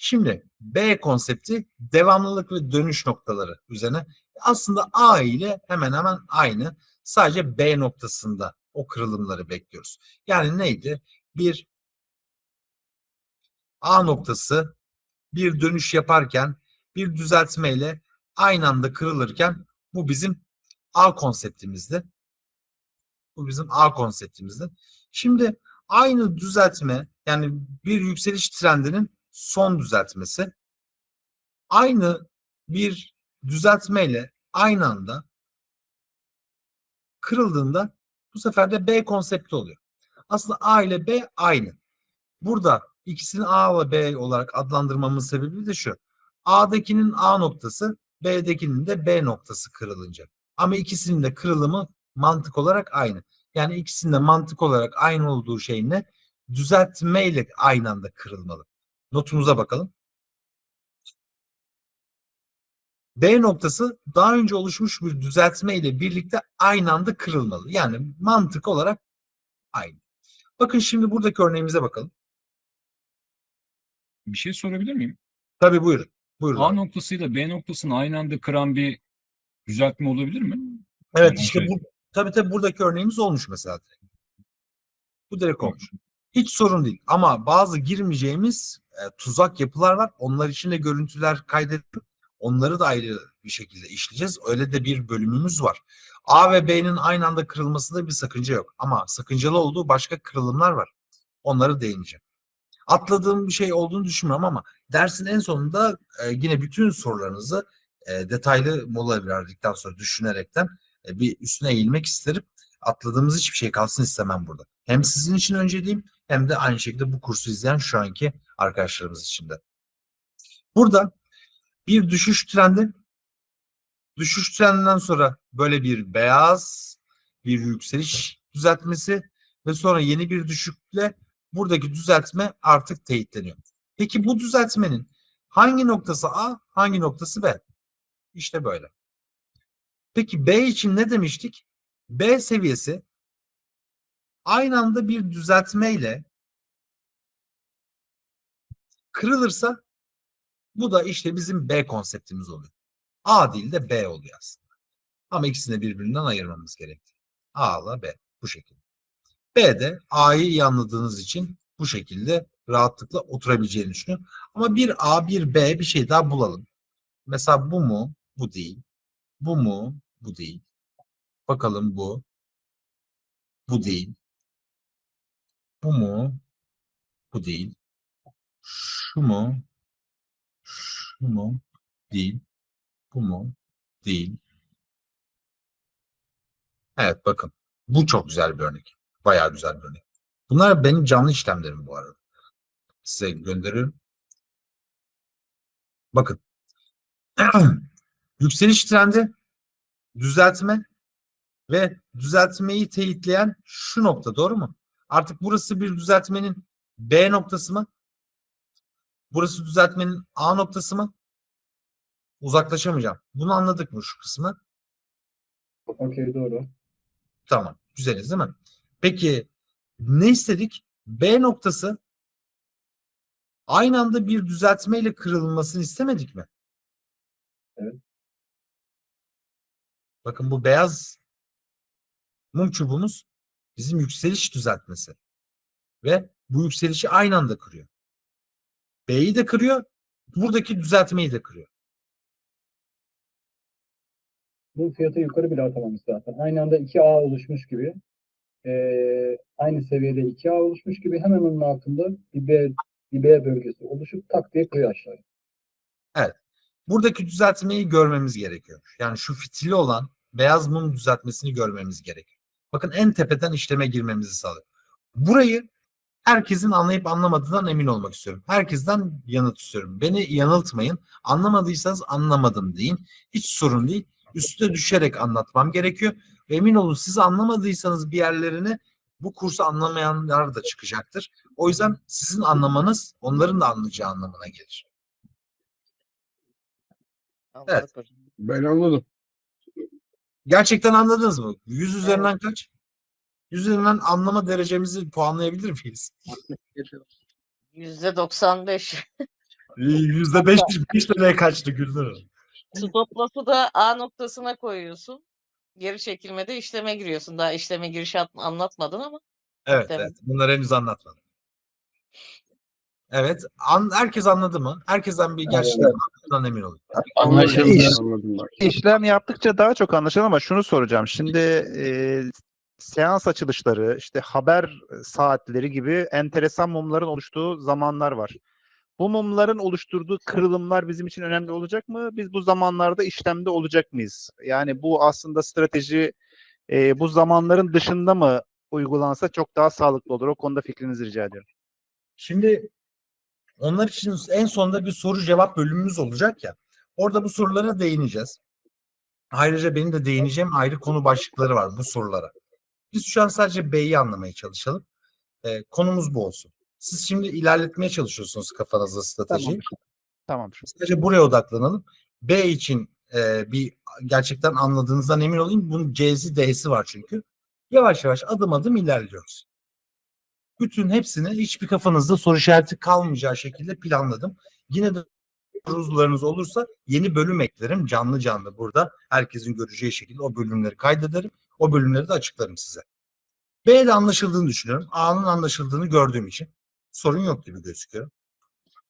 Şimdi B konsepti devamlılık ve dönüş noktaları üzerine. Aslında A ile hemen hemen aynı. Sadece B noktasında o kırılımları bekliyoruz. Yani neydi? Bir A noktası bir dönüş yaparken bir düzeltmeyle aynı anda kırılırken bu bizim A konseptimizdi. Bu bizim A konseptimizdi. Şimdi aynı düzeltme yani bir yükseliş trendinin son düzeltmesi aynı bir düzeltmeyle aynı anda kırıldığında bu sefer de B konsepti oluyor. Aslında A ile B aynı. Burada ikisini A ve B olarak adlandırmamın sebebi de şu. A'dakinin A noktası, B'dekinin de B noktası kırılınca. Ama ikisinin de kırılımı mantık olarak aynı. Yani ikisinin de mantık olarak aynı olduğu şey ne? Düzeltmeyle aynı anda kırılmalı. Notumuza bakalım. B noktası daha önce oluşmuş bir düzeltme ile birlikte aynı anda kırılmalı. Yani mantık olarak aynı. Bakın şimdi buradaki örneğimize bakalım. Bir şey sorabilir miyim? Tabii buyurun. Buyurun. A noktasıyla B noktasını aynı anda kıran bir düzeltme olabilir mi? Evet Yani işte bu tabii tabii buradaki örneğimiz olmuş mesela. Bu direkt olmuş. Hiç sorun değil ama bazı girmeyeceğimiz e, tuzak yapılar var. Onlar için de görüntüler kaydedip onları da ayrı bir şekilde işleyeceğiz. Öyle de bir bölümümüz var. A ve B'nin aynı anda kırılmasında bir sakınca yok. Ama sakıncalı olduğu başka kırılımlar var. Onları değineceğim. Atladığım bir şey olduğunu düşünmüyorum ama dersin en sonunda e, yine bütün sorularınızı e, detaylı mola verdikten sonra düşünerekten e, bir üstüne eğilmek isterim. Atladığımız hiçbir şey kalsın istemem burada. Hem sizin için önceliğim hem de aynı şekilde bu kursu izleyen şu anki arkadaşlarımız için de. Burada bir düşüş trendi, düşüş trendinden sonra böyle bir beyaz bir yükseliş düzeltmesi ve sonra yeni bir düşükle buradaki düzeltme artık teyitleniyor. Peki bu düzeltmenin hangi noktası A, hangi noktası B? İşte böyle. Peki B için ne demiştik? B seviyesi aynı anda bir düzeltmeyle kırılırsa bu da işte bizim B konseptimiz oluyor. A değil de B oluyor aslında. Ama ikisini de birbirinden ayırmamız gerekti. A ile B bu şekilde. B de A'yı iyi anladığınız için bu şekilde rahatlıkla oturabileceğini düşünüyorum. Ama bir A bir B bir şey daha bulalım. Mesela bu mu? Bu değil. Bu mu? Bu değil. Bakalım bu. Bu değil. Bu mu? Bu değil. Şu mu? Şu mu? Değil. Bu mu? Değil. Evet bakın. Bu çok güzel bir örnek. Bayağı güzel bir örnek. Bunlar benim canlı işlemlerim bu arada. Size gönderiyorum. Bakın. Yükseliş trendi, düzeltme ve düzeltmeyi teyitleyen şu nokta doğru mu? Artık burası bir düzeltmenin B noktası mı? Burası düzeltmenin A noktası mı? Uzaklaşamayacağım. Bunu anladık mı şu kısmı? Okey doğru. Tamam. Güzeliz değil mi? Peki ne istedik? B noktası aynı anda bir düzeltmeyle kırılmasını istemedik mi? Evet. Bakın bu beyaz mum çubuğumuz bizim yükseliş düzeltmesi. Ve bu yükselişi aynı anda kırıyor. B'yi de kırıyor, buradaki düzeltmeyi de kırıyor. Bu fiyatı yukarı bile atamamış zaten. Aynı anda 2A oluşmuş gibi. Ee, aynı seviyede 2A oluşmuş gibi hemen onun altında bir B, bir B bölgesi oluşup tak diye kırıyor aşağıya. Buradaki düzeltmeyi görmemiz gerekiyor. Yani şu fitili olan beyaz mum düzeltmesini görmemiz gerekiyor. Bakın en tepeden işleme girmemizi sağlıyor. Burayı herkesin anlayıp anlamadığından emin olmak istiyorum. Herkesten yanıt istiyorum. Beni yanıltmayın. Anlamadıysanız anlamadım deyin. Hiç sorun değil. Üstüne düşerek anlatmam gerekiyor. Ve emin olun siz anlamadıysanız bir yerlerini bu kursu anlamayanlar da çıkacaktır. O yüzden sizin anlamanız onların da anlayacağı anlamına gelir. Hocam. Ben anladım. Gerçekten anladınız mı? 100 üzerinden kaç? 100 üzerinden anlama derecemizi puanlayabilir miyiz? Yüzde 95. Yüzde beş, beş liraya kaçtı Gülnur Hanım. Stop loss'u da A noktasına koyuyorsun. Geri çekilmede işleme giriyorsun. Daha işleme girişi at- anlatmadın ama. Evet, evet. Bunları henüz anlatmadım. Evet. An, herkes anladı mı? Herkesten bir gerçekten anladığından emin olun. Anlaşıldı. İş- Anladım bak. İşlem yaptıkça daha çok anlaşılır ama şunu soracağım. Şimdi e, seans açılışları, işte haber saatleri gibi enteresan mumların oluştuğu zamanlar var. Bu mumların oluşturduğu kırılımlar bizim için önemli olacak mı? Biz bu zamanlarda işlemde olacak mıyız? Yani bu aslında strateji e, bu zamanların dışında mı uygulansa çok daha sağlıklı olur. O konuda fikrinizi rica ediyorum. Şimdi onlar için en sonunda bir soru cevap bölümümüz olacak ya. Orada bu sorulara değineceğiz. Ayrıca benim de değineceğim ayrı konu başlıkları var bu sorulara. Biz şu an sadece B'yi anlamaya çalışalım. Ee, konumuz bu olsun. Siz şimdi ilerletmeye çalışıyorsunuz kafanızda stratejiyi. Tamamdır. Tamamdır. Sadece buraya odaklanalım. B için e, bir gerçekten anladığınızdan emin olayım. Bunun C'si D'si var çünkü. Yavaş yavaş adım adım ilerliyoruz. Bütün hepsini hiçbir kafanızda soru işareti kalmayacağı şekilde planladım. Yine de sorularınız olursa yeni bölüm eklerim canlı canlı burada. Herkesin göreceği şekilde o bölümleri kaydederim. O bölümleri de açıklarım size. B'de anlaşıldığını düşünüyorum. A'nın anlaşıldığını gördüğüm için sorun yok gibi gözüküyor.